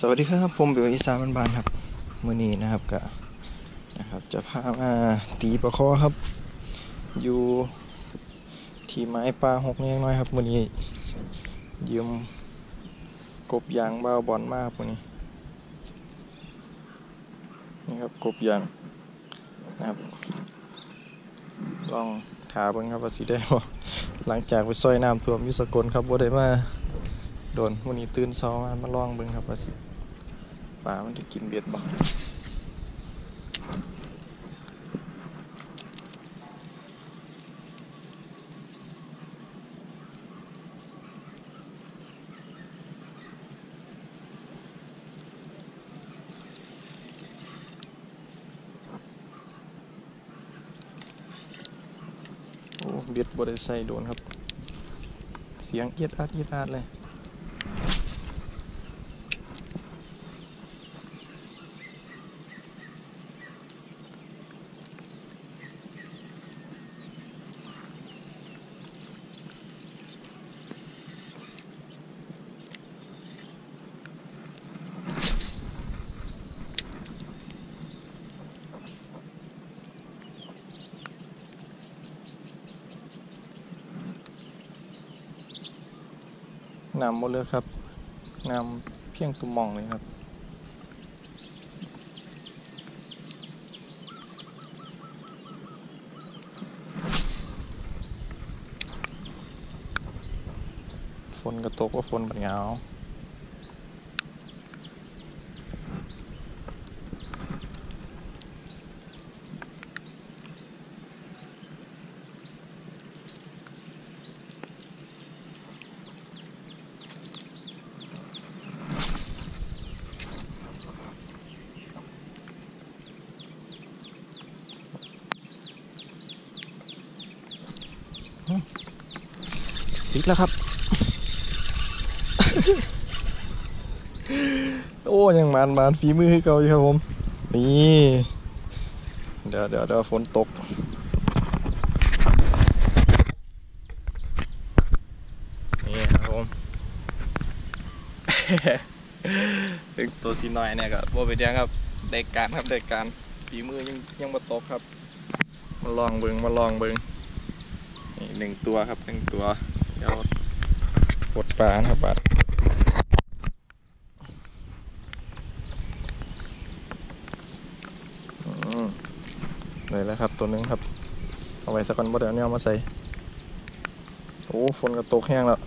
สวัสดีครับผมเบลอีสานบ้านครับมื้อนี้นะครับก็นะครับจะพามาตีปลาคอครับ อยู่ที่ไม้ปลาหกเนียงน้อยครับมื้อนี้ยืมกบยางบ้าบอลมากมื้อนี้นี่ครับกบยางนะครับ ลองถาเบิ่งครับว่าสิได้บ่หลังจากไปซอยน้ำท่วมยู่สกลครับบ่ได้มา โดนมื้อนี้ตื่นเช้ามามาลองเบิ่งครับว่าสิปลามันจะกินเบ็ดบ่โอ้เบ็ดบ่ได้ใส่โดนครับ เสียงเอียดอาดเอียดอาดเลย น้ำหมดเลยครับน้ำเพียงตุ่มมองเลยครับฝนกระตกว่าฝนปัญญา ติดแล้วครับ โอ้ยังมานมานฝีมือให้เก่าอยู่ครับผม นี่เดี๋ยวเดี๋ยวเดี๋ยวฝนตกนี่ครับผมถึงตัวสีน้อยเนี่ยก็บ่เป็นหยังครับได้การครับได้การฝีมือยังยังบ่ตกครับ มาลองเบิงมาลองเบิง หนึ่งตัวครับหนึ่งตัวเดี๋ยวกดปลานะครับบาดอืมเลยแล้วครับตัวนึงครับ เอาไว้สักก่อนบ่เดี๋ยวนี้เอามาใส่ โอ้ฝนก็ตกแห้งแล้ว